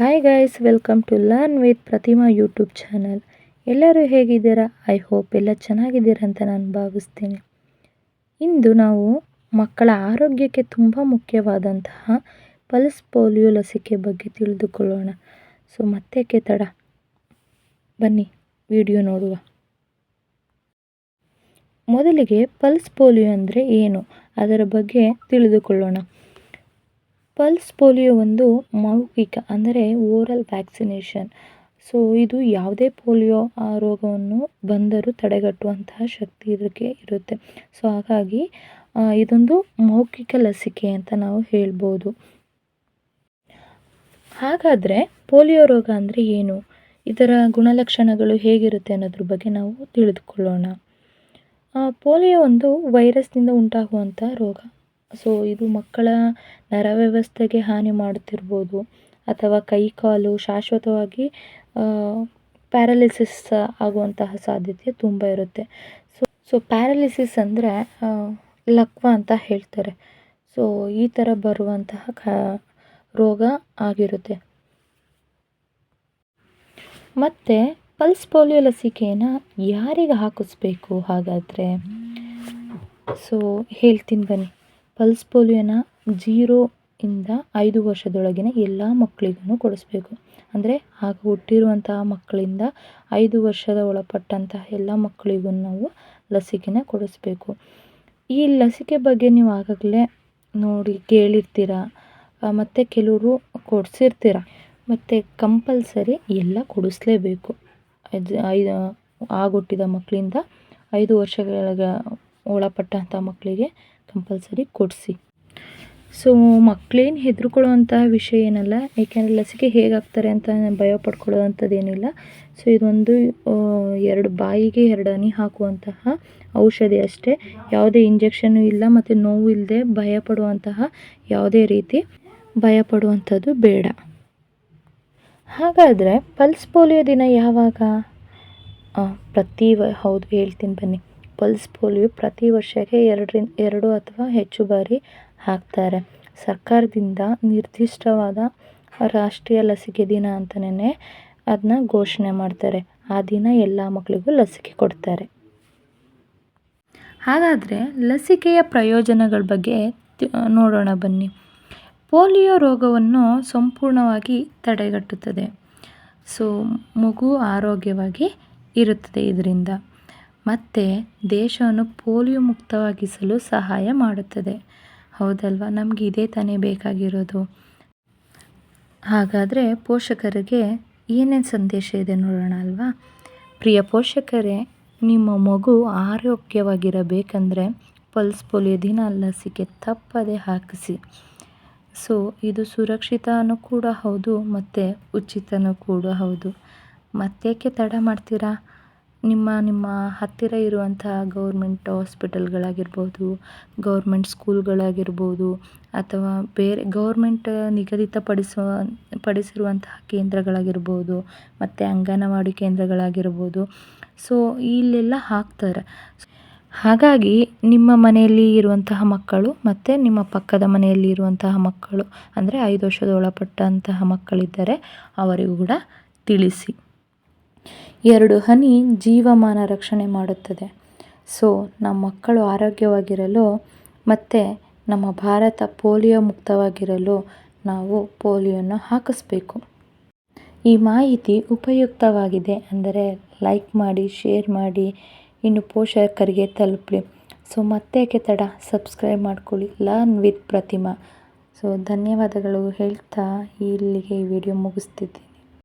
Hi guys welcome to learn with Pratima YouTube channel ಎಲ್ಲರೂ ಹೇಗಿದ್ದೀರಾ? I hope ಎಲ್ಲ ಚೆನ್ನಾಗಿದ್ದೀರಾ ಅಂತ ನಾನು ಭಾವಿಸ್ತೀನಿ. ಇಂದು ನಾವು ಮಕ್ಕಳ ಆರೋಗ್ಯಕ್ಕೆ ತುಂಬ ಮುಖ್ಯವಾದಂತಹ ಪಲ್ಸ್ ಪೋಲಿಯೋ ಲಸಿಕೆ ಬಗ್ಗೆ ತಿಳಿದುಕೊಳ್ಳೋಣ. ಸೊ ಮತ್ತೆ ತಡ. ಬನ್ನಿ ವಿಡಿಯೋ ನೋಡುವ. ಮೊದಲಿಗೆ ಪಲ್ಸ್ ಪೋಲಿಯೋ ಅಂದರೆ ಏನು? ಅದರ ಬಗ್ಗೆ ತಿಳಿದುಕೊಳ್ಳೋಣ. ಪಲ್ಸ್ ಪೋಲಿಯೋ ಒಂದು ಮೌಖಿಕ, ಅಂದರೆ ಓರಲ್ ವ್ಯಾಕ್ಸಿನೇಷನ್. ಸೊ, ಇದು ಯಾವುದೇ ಪೋಲಿಯೋ ರೋಗವನ್ನು ಬಂದರೂ ತಡೆಗಟ್ಟುವಂತಹ ಶಕ್ತಿ ಇದಕ್ಕೆ ಇರುತ್ತೆ. ಸೊ, ಹಾಗಾಗಿ ಇದೊಂದು ಮೌಖಿಕ ಲಸಿಕೆ ಅಂತ ನಾವು ಹೇಳ್ಬೋದು. ಹಾಗಾದರೆ, ಪೋಲಿಯೋ ರೋಗ ಅಂದರೆ ಏನು? ಇದರ ಗುಣಲಕ್ಷಣಗಳು ಹೇಗಿರುತ್ತೆ ಅನ್ನೋದ್ರ ಬಗ್ಗೆ ನಾವು ತಿಳಿದುಕೊಳ್ಳೋಣ. ಪೋಲಿಯೋ ಒಂದು ವೈರಸ್ನಿಂದ ಉಂಟಾಗುವಂಥ ರೋಗ. ಸೊ ಇದು ಮಕ್ಕಳ ನರವ್ಯವಸ್ಥೆಗೆ ಹಾನಿ ಮಾಡ್ತಿರ್ಬೋದು ಅಥವಾ ಕೈ ಕಾಲು ಶಾಶ್ವತವಾಗಿ ಪ್ಯಾರಾಲಿಸಿಸ್ ಆಗುವಂತಹ ಸಾಧ್ಯತೆ ತುಂಬ ಇರುತ್ತೆ. ಸೊ ಸೊ ಪ್ಯಾರಾಲಿಸಿಸ್ ಅಂದರೆ ಲಕ್ವ ಅಂತ ಹೇಳ್ತಾರೆ. ಸೊ ಈ ಥರ ಬರುವಂತಹ ಕ, ರೋಗ ಆಗಿರುತ್ತೆ. ಮತ್ತು ಪಲ್ಸ್ ಪೋಲಿಯೋ ಲಸಿಕೆಯನ್ನು ಯಾರಿಗೆ ಹಾಕಿಸ್ಬೇಕು ಹಾಗಾದರೆ? ಸೊ ಹೇಳ್ತೀನಿ ಬನ್ನಿ. ಪಲ್ಸ್ ಪೋಲಿಯೋನ ಜೀರೋ ಇಂದ ಐದು ವರ್ಷದೊಳಗಿನ ಎಲ್ಲ ಮಕ್ಕಳಿಗೂ ಕೊಡಿಸ್ಬೇಕು. ಅಂದರೆ ಆಗ ಹುಟ್ಟಿರುವಂತಹ ಮಕ್ಕಳಿಂದ ಐದು ವರ್ಷದ ಒಳಪಟ್ಟಂತಹ ಎಲ್ಲ ಮಕ್ಕಳಿಗೂ ನಾವು ಲಸಿಕೆನ ಕೊಡಿಸ್ಬೇಕು. ಈ ಲಸಿಕೆ ಬಗ್ಗೆ ನೀವು ಆಗಾಗಲೇ ನೋಡಿ ಕೇಳಿರ್ತೀರ? ಮತ್ತು ಕೆಲವರು ಕೊಡಿಸಿರ್ತೀರ? ಮತ್ತು ಕಂಪಲ್ಸರಿ ಎಲ್ಲ ಕೊಡಿಸ್ಲೇಬೇಕು. ಅದು ಐದು ಆಗುಟ್ಟಿದ ಮಕ್ಕಳಿಂದ ಐದು ವರ್ಷಗಳ ಒಳಪಟ್ಟಂಥ ಮಕ್ಕಳಿಗೆ ಕಂಪಲ್ಸರಿ ಕೊಡಿಸಿ. ಸೊ ಮಕ್ಕಳೇನು ಹೆದರ್ಕೊಳ್ಳುವಂತಹ ವಿಷಯ ಏನಲ್ಲ, ಏಕೆಂದರೆ ಲಸಿಕೆ ಹೇಗಾಗ್ತಾರೆ ಅಂತ ಭಯ ಪಡ್ಕೊಳ್ಳೋವಂಥದ್ದೇನಿಲ್ಲ. ಸೊ ಇದೊಂದು ಎರಡು ಬಾಯಿಗೆ ಎರಡು ಹನಿ ಹಾಕುವಂತಹ ಔಷಧಿ ಅಷ್ಟೇ. ಯಾವುದೇ ಇಂಜೆಕ್ಷನ್ನು ಇಲ್ಲ ಮತ್ತು ನೋವು ಇಲ್ಲದೆ ಭಯ ಯಾವುದೇ ರೀತಿ ಭಯ ಪಡುವಂಥದ್ದು ಬೇಡ. ಹಾಗಾದರೆ ಪಲ್ಸ್ ಪೋಲಿಯೋ ದಿನ ಯಾವಾಗ? ಪ್ರತಿ ಹೌದು, ಹೇಳ್ತೀನಿ ಬನ್ನಿ. ಪಲ್ಸ್ ಪೋಲಿಯೋ ಪ್ರತಿ ವರ್ಷಕ್ಕೆ ಎರಡರಿಂದ ಎರಡು ಅಥವಾ ಹೆಚ್ಚು ಬಾರಿ ಹಾಕ್ತಾರೆ. ಸರ್ಕಾರದಿಂದ ನಿರ್ದಿಷ್ಟವಾದ ರಾಷ್ಟ್ರೀಯ ಲಸಿಕೆ ದಿನ ಅಂತಲೇ ಅದನ್ನ ಘೋಷಣೆ ಮಾಡ್ತಾರೆ. ಆ ದಿನ ಎಲ್ಲ ಮಕ್ಕಳಿಗೂ ಲಸಿಕೆ ಕೊಡ್ತಾರೆ. ಹಾಗಾದರೆ ಲಸಿಕೆಯ ಪ್ರಯೋಜನಗಳ ಬಗ್ಗೆ ನೋಡೋಣ ಬನ್ನಿ. ಪೋಲಿಯೋ ರೋಗವನ್ನು ಸಂಪೂರ್ಣವಾಗಿ ತಡೆಗಟ್ಟುತ್ತದೆ. ಸೊ, ಮಗು ಆರೋಗ್ಯವಾಗಿ ಇರುತ್ತದೆ ಇದರಿಂದ. ಮತ್ತು ದೇಶವನ್ನು ಪೋಲಿಯೋ ಮುಕ್ತವಾಗಿಸಲು ಸಹಾಯ ಮಾಡುತ್ತದೆ. ಹೌದಲ್ವಾ? ನಮಗೆ ಇದೇ ತಾನೇ ಬೇಕಾಗಿರೋದು. ಹಾಗಾದರೆ ಪೋಷಕರಿಗೆ ಏನೇನು ಸಂದೇಶ ಇದೆ ನೋಡೋಣ ಅಲ್ವಾ? ಪ್ರಿಯ ಪೋಷಕರೇ, ನಿಮ್ಮ ಮಗು ಆರೋಗ್ಯವಾಗಿರಬೇಕಂದ್ರೆ ಪಲ್ಸ್ ಪೋಲಿಯೋ ದಿನ ಲಸಿಕೆ ತಪ್ಪದೆ ಹಾಕಿಸಿ. ಸೊ, ಇದು ಸುರಕ್ಷಿತನೂ ಕೂಡ ಹೌದು, ಮತ್ತು ಉಚಿತನೂ ಕೂಡ ಹೌದು. ಮತ್ತೇಕೆ ತಡ ಮಾಡ್ತೀರಾ? ನಿಮ್ಮ ನಿಮ್ಮ ಹತ್ತಿರ ಇರುವಂತಹ ಗೌರ್ಮೆಂಟ್ ಹಾಸ್ಪಿಟಲ್ಗಳಾಗಿರ್ಬೋದು ಗೌರ್ಮೆಂಟ್ ಸ್ಕೂಲ್ಗಳಾಗಿರ್ಬೋದು ಅಥವಾ ಬೇರೆ ಗೌರ್ಮೆಂಟ್ ನಿಗದಿತ ಪಡಿಸುವ ಪಡಿಸಿರುವಂತಹ ಕೇಂದ್ರಗಳಾಗಿರ್ಬೋದು, ಮತ್ತು ಅಂಗನವಾಡಿ ಕೇಂದ್ರಗಳಾಗಿರ್ಬೋದು. ಸೊ ಇಲ್ಲೆಲ್ಲ ಹಾಕ್ತಾರೆ. ಹಾಗಾಗಿ ನಿಮ್ಮ ಮನೆಯಲ್ಲಿ ಇರುವಂತಹ ಮಕ್ಕಳು ಮತ್ತು ನಿಮ್ಮ ಪಕ್ಕದ ಮನೆಯಲ್ಲಿ ಇರುವಂತಹ ಮಕ್ಕಳು, ಅಂದರೆ ಐದು ವರ್ಷದ ಒಳಪಟ್ಟಂತಹ ಮಕ್ಕಳಿದ್ದರೆ ಅವರಿಗೂ ಕೂಡ ತಿಳಿಸಿ. ಎರಡು ಹನಿ ಜೀವಮಾನ ರಕ್ಷಣೆ ಮಾಡುತ್ತದೆ. ಸೊ, ನಮ್ಮ ಮಕ್ಕಳು ಆರೋಗ್ಯವಾಗಿರಲು ಮತ್ತು ನಮ್ಮ ಭಾರತ ಪೋಲಿಯೋ ಮುಕ್ತವಾಗಿರಲು ನಾವು ಪೋಲಿಯೋನ ಹಾಕಿಸ್ಬೇಕು. ಈ ಮಾಹಿತಿ ಉಪಯುಕ್ತವಾಗಿದೆ ಅಂದರೆ ಲೈಕ್ ಮಾಡಿ, ಶೇರ್ ಮಾಡಿ, ಇನ್ನು ಪೋಷಕರಿಗೆ ತಲುಪಲಿ. ಸೊ ಮತ್ತೆ ತಡ? ಸಬ್ಸ್ಕ್ರೈಬ್ ಮಾಡ್ಕೊಳ್ಳಿ. Learn with Pratima. ಸೊ, ಧನ್ಯವಾದಗಳು ಹೇಳ್ತಾ ಇಲ್ಲಿಗೆ ಈ ವಿಡಿಯೋ ಮುಗಿಸ್ತಿದ್ದೀನಿ.